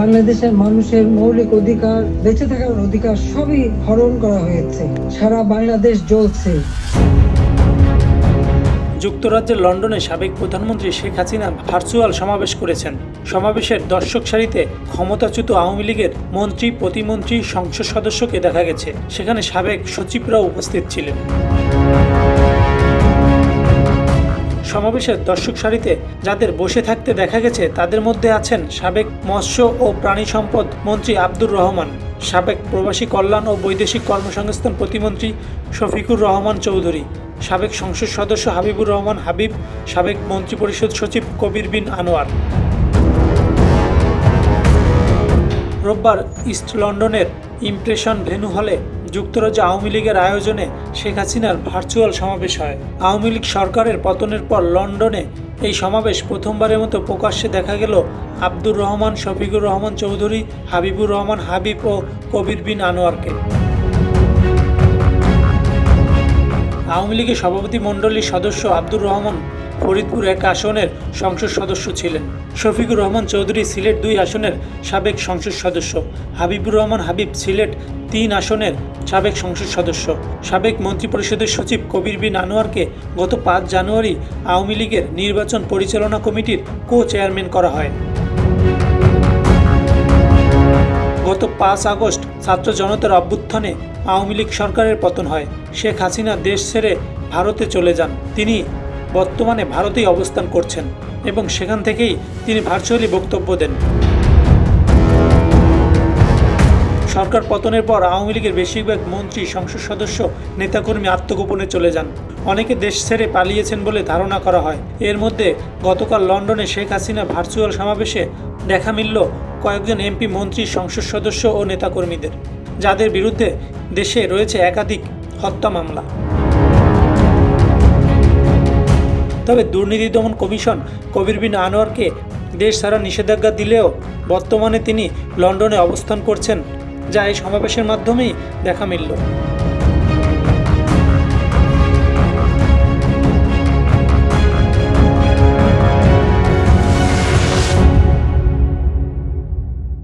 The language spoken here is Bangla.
বাংলাদেশের মানুষের মৌলিক অধিকার, বেঁচে থাকার অধিকার সবই হরণ করা হয়েছে। সারা বাংলাদেশ জ্বলছে। যুক্তরাজ্যের লন্ডনে সাবেক প্রধানমন্ত্রী শেখ হাসিনা ভার্চুয়াল সমাবেশ করেছেন। সমাবেশের দর্শক সারিতে ক্ষমতাচ্যুত আওয়ামী লীগের মন্ত্রী, প্রতিমন্ত্রী, সংসদ সদস্যকে দেখা গেছে। সেখানে সাবেক সচিবরাও উপস্থিত ছিলেন। সমাবেশের দর্শক সারিতে যাদের বসে থাকতে দেখা গেছে, তাদের মধ্যে আছেন সাবেক মৎস্য ও প্রাণী সম্পদ মন্ত্রী আব্দুর রহমান, সাবেক প্রবাসী কল্যাণ ও বৈদেশিক কর্মসংস্থান প্রতিমন্ত্রী শফিকুর রহমান চৌধুরী, সাবেক সংসদ সদস্য হাবিবুর রহমান হাবিব, সাবেক মন্ত্রিপরিষদ সচিব কবির বিন আনোয়ার। রোববার ইস্ট লন্ডনের ইমপ্রেশন ভেন্যু হলে যুক্তরাজ্য আওয়ামী লীগের আয়োজনে শেখ হাসিনার ভার্চুয়াল সমাবেশ হয়। আওয়ামী লীগ সরকারের পতনের পর লন্ডনে এই সমাবেশ প্রথমবারের মতো প্রকাশ্যে দেখা গেল আব্দুর রহমান, শফিকুর রহমান চৌধুরী, হাবিবুর রহমান, হাবিব ও কবির বিন আনোয়ারকে। আওয়ামী লীগের সভাপতি মণ্ডলীর সদস্য আব্দুর রহমান ফরিদপুর এক আসনের সংসদ সদস্য ছিলেন। শফিকুর রহমান চৌধুরী সিলেট দুই আসনের সাবেক সংসদ সদস্য। হাবিবুর রহমান হাবিব সিলেট তিন আসনের সাবেক সংসদ সদস্য। সাবেক মন্ত্রিপরিষদের সচিব কবির বিন আনোয়ারকে গত পাঁচ জানুয়ারি আওয়ামী লীগের নির্বাচন পরিচালনা কমিটির কো চেয়ারম্যান করা হয়। গত পাঁচ আগস্ট ছাত্র জনতার অভ্যুত্থানে আওয়ামী লীগ সরকারের পতন হয়। শেখ হাসিনা দেশ ছেড়ে ভারতে চলে যান। তিনি বর্তমানে ভারতেই অবস্থান করছেন এবং সেখান থেকেই তিনি ভার্চুয়ালি বক্তব্য দেন। সরকার পতনের পর আওয়ামী লীগের বেশিরভাগ মন্ত্রী, সংসদ সদস্য, নেতাকর্মী আত্মগোপনে চলে যান। অনেকে দেশ ছেড়ে পালিয়েছেন বলে ধারণা করা হয়। এর মধ্যে গতকাল লন্ডনে শেখ হাসিনা ভার্চুয়াল সমাবেশে দেখা মিলল কয়েকজন এমপি, মন্ত্রী, সংসদ সদস্য ও নেতাকর্মীদের, যাদের বিরুদ্ধে দেশে রয়েছে একাধিক হত্যা মামলা। তবে দুর্নীতি দমন কমিশন কবির বিন আনোয়ারকে দেশ ছাড়া নিষেধাজ্ঞা দিলেও বর্তমানে তিনি লন্ডনে অবস্থান করছেন, যা এই সমাবেশের মাধ্যমেই দেখা মিলল।